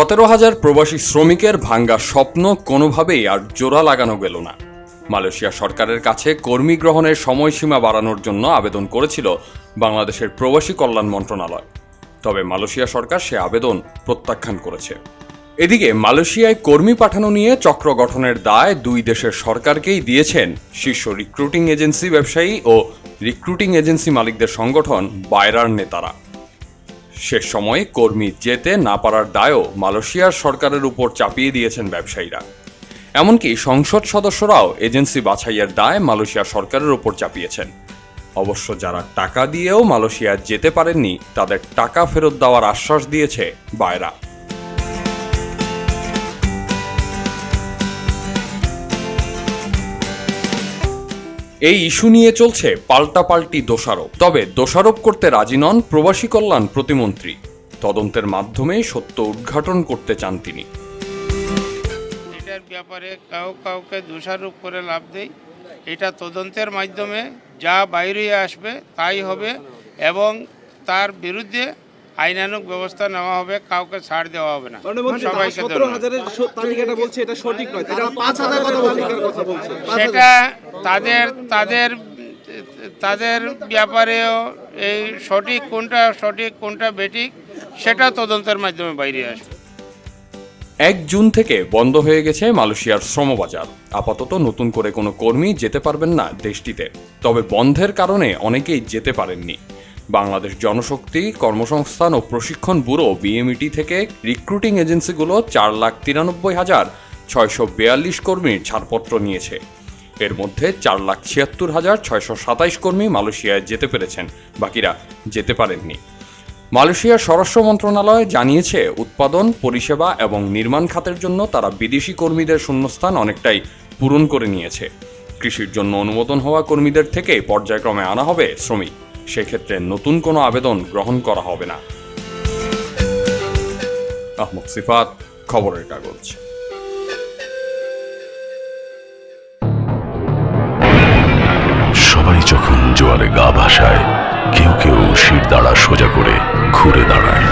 সতেরো হাজার প্রবাসী শ্রমিকের ভাঙ্গা স্বপ্ন কোনোভাবেই আর জোড়া লাগানো গেল না। মালয়েশিয়া সরকারের কাছে কর্মী গ্রহণের সময়সীমা বাড়ানোর জন্য আবেদন করেছিল বাংলাদেশের প্রবাসী কল্যাণ মন্ত্রণালয়। তবে মালয়েশিয়া সরকার সে আবেদন প্রত্যাখ্যান করেছে। এদিকে মালয়েশিয়ায় কর্মী পাঠানো নিয়ে চক্র গঠনের দায় দুই দেশের সরকারকেই দিয়েছেন শীর্ষ রিক্রুটিং এজেন্সি ব্যবসায়ী ও রিক্রুটিং এজেন্সি মালিকদের সংগঠন বায়রার নেতারা। শেষ সময়ে কর্মী যেতে না পারার দায়ও মালয়েশিয়ার সরকারের উপর চাপিয়ে দিয়েছেন ব্যবসায়ীরা। এমনকি সংসদ সদস্যরাও এজেন্সি বাছাইয়ের দায় মালয়েশিয়া সরকারের উপর চাপিয়েছেন। অবশ্য যারা টাকা দিয়েও মালয়েশিয়া যেতে পারেননি, তাদের টাকা ফেরত দেওয়ার আশ্বাস দিয়েছে বায়রা। এই ইস্যু নিয়ে চলছে পাল্টাপাল্টি দোষারোপ। তবে দোষারোপ করতে রাজি নন প্রবাসী কল্যাণ প্রতিমন্ত্রী। তদন্তের মাধ্যমে সত্য উদ্ঘাটন করতে চান তিনি। এটার ব্যাপারে কাউ কাউকে দোষারোপ করে লাভ নেই। এটা তদন্তের মাধ্যমে যা বাইরে আসবে তাই হবে এবং তার বিরুদ্ধে আইনানুক ব্যবস্থা নেওয়া হবে কাউকে ছাড় দেওয়া হবে না। সবাইকে সতেরো ধন্যবাদ। হাজারের স- তালিকাটা বলছে এটা সঠিক নয় তারা পাঁচ হাজার কথা বলছে কথা বলছে। পাঁচ হাজার। সেটা তাদের তাদের তাদের ব্যাপারেও এই সঠিক কোনটা সঠিক কোনটা বেঠিক সেটা তদন্তের মাধ্যমে বাইরে আসবে। এক জুন থেকে বন্ধ হয়ে গেছে মালয়েশিয়ার শ্রমবাজার। আপাতত নতুন করে কোনো কর্মী যেতে পারবেন না দেশটিতে। তবে বন্ধের কারণে অনেকেই যেতে পারেননি। বাংলাদেশ জনশক্তি কর্মসংস্থান ও প্রশিক্ষণ ব্যুরো বিএমইটি থেকে রিক্রুটিং এজেন্সিগুলো চার লাখ তিরানব্বই হাজার ছয়শো বিয়াল্লিশ কর্মীর ছাড়পত্র নিয়েছে। এর মধ্যে চার লাখ ছিয়াত্তর হাজার ছয়শো সাতাইশ কর্মী মালয়েশিয়ায় যেতে পেরেছেন। বাকিরা যেতে পারেননি। মালয়েশিয়ার স্বরাষ্ট্র মন্ত্রণালয় জানিয়েছে, উৎপাদন, পরিষেবা এবং নির্মাণ খাতের জন্য তারা বিদেশি কর্মীদের শূন্যস্থান অনেকটাই পূরণ করে নিয়েছে। কৃষির জন্য অনুমোদন হওয়া কর্মীদের থেকে পর্যায়ক্রমে আনা হবে শ্রমিক। সেক্ষেত্রে নতুন কোনো আবেদন গ্রহণ করা হবে না। আহমদ সিফাত, খবরের কাগজ। সবাই যখন জোয়ারে গা ভাসায়, কেউ কেউ শির দাঁড়া সোজা করে ঘুরে দাঁড়ায়।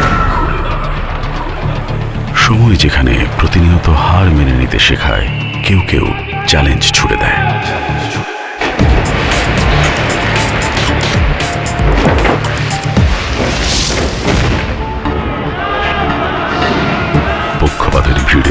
সময় যেখানে প্রতিনিয়ত হার মেনে নিতে শেখায়, কেউ কেউ চ্যালেঞ্জ ছুড়ে দেয়।